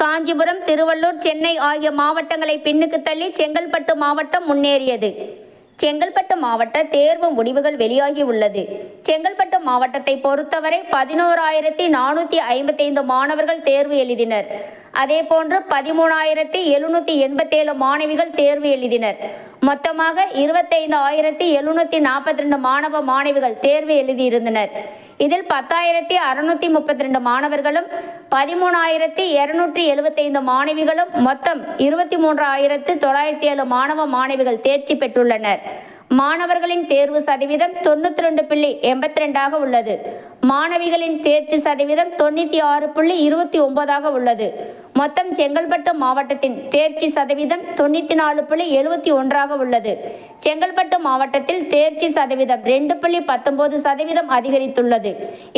காஞ்சிபுரம் திருவள்ளூர் சென்னை ஆகிய மாவட்டங்களை பின்னுக்கு தள்ளி செங்கல்பட்டு மாவட்டம் முன்னேறியது. செங்கல்பட்டு மாவட்ட தேர்வு முடிவுகள் வெளியாகி உள்ளது. செங்கல்பட்டு மாவட்டத்தை பொறுத்தவரை பதினோராயிரத்தி நானூற்றி ஐம்பத்தைந்து மாணவர்கள் தேர்வு எழுதினர். அதேபோன்று பதிமூணாயிரத்தி எழுநூற்றி எண்பத்தேழு மாணவிகள் தேர்வு எழுதினர். மொத்தமாக இருபத்தைந்து ஆயிரத்தி எழுநூற்றி நாற்பத்தி ரெண்டு மாணவ மாணவிகள் தேர்வு எழுதியிருந்தனர். இதில் பத்தாயிரத்தி அறுநூற்றி முப்பத்தி ரெண்டு மாணவர்களும் பதிமூணாயிரத்தி இருநூற்றி எழுபத்தைந்து மாணவிகளும் மொத்தம் இருபத்தி மூன்றாயிரத்து தொள்ளாயிரத்தி ஏழு மாணவ மாணவிகள் தேர்ச்சி பெற்றுள்ளனர். மாணவர்களின் தேர்வு சதவீதம் தொண்ணூற்றி ரெண்டு புள்ளி எண்பத்தி ரெண்டாக உள்ளது. மாணவிகளின் தேர்ச்சி சதவீதம் தொண்ணூற்றி ஆறு புள்ளி இருபத்தி ஒன்பதாக உள்ளது. மொத்தம் செங்கல்பட்டு மாவட்டத்தின் தேர்ச்சி சதவீதம் தொண்ணூற்றி நாலு புள்ளி எழுபத்தி ஒன்றாக உள்ளது. செங்கல்பட்டு மாவட்டத்தில் தேர்ச்சி சதவீதம் ரெண்டு புள்ளி பத்தொன்பது சதவீதம் அதிகரித்துள்ளது.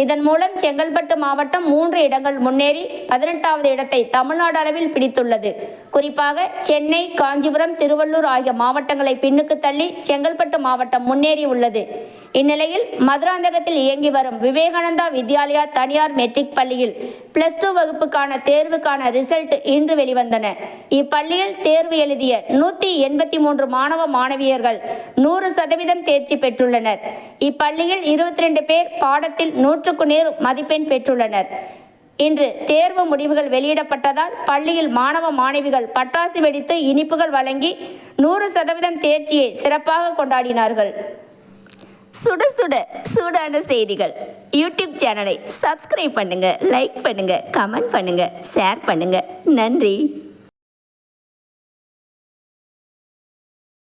இதன் மூலம் செங்கல்பட்டு மாவட்டம் மூன்று இடங்கள் முன்னேறி பதினெட்டாவது இடத்தை தமிழ்நாடு அளவில் பிடித்துள்ளது. குறிப்பாக சென்னை காஞ்சிபுரம் திருவள்ளூர் ஆகிய மாவட்டங்களை பின்னுக்கு தள்ளி செங்கல்பட்டு மாவட்டம் முன்னேறி உள்ளது இந்நிலையில் மதுராந்தகத்தில் இயங்கி வரும் விவேகானந்தா வித்யாலயா தனியார் மெட்ரிக் பள்ளியில் பிளஸ் டூ வகுப்புக்கான தேர்வுக்கான ரிசல்ட் இன்று வெளிவந்தன. இப்பள்ளியில் தேர்வு எழுதிய நூற்றி எண்பத்தி மூன்று மாணவ மாணவியர்கள் நூறு சதவீதம் தேர்ச்சி பெற்றுள்ளனர். இப்பள்ளியில் இருபத்தி ரெண்டு பேர் பாடத்தில் நூற்றுக்கு நேர் மதிப்பெண் பெற்றுள்ளனர். இன்று தேர்வு முடிவுகள் வெளியிடப்பட்டதால் பள்ளியில் மாணவ மாணவிகள் பட்டாசு வெடித்து இனிப்புகள் வழங்கி நூறு சதவீதம் தேர்ச்சியை சிறப்பாக கொண்டாடினார்கள். சுட சுட சூடான செய்திகள். யூடியூப் சேனலை சப்ஸ்கிரைப் பண்ணுங்க லைக் பண்ணுங்க கமெண்ட் பண்ணுங்க ஷேர் பண்ணுங்க. நன்றி.